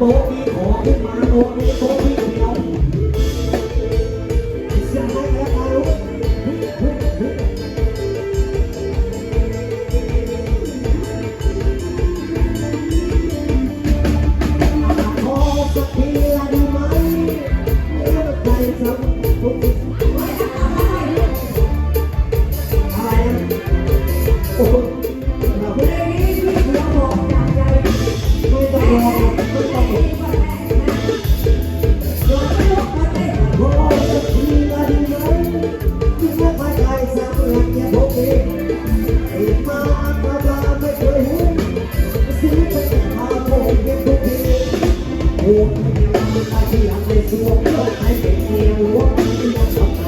โป๊ะมีโบกี้มาโป๊ะมีโป๊ะมี วงไม่ยอมเป็นไปที่อยากเป็นดวงโลกให้เป็นเมียหลวงไม่ยองสอบ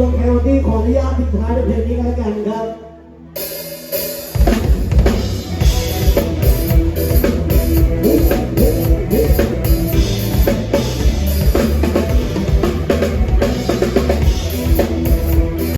ลงแค่งวันที่ขออนุญาตทิ้ท้ายด้วยเพลงนี้กันแล้วกันครับ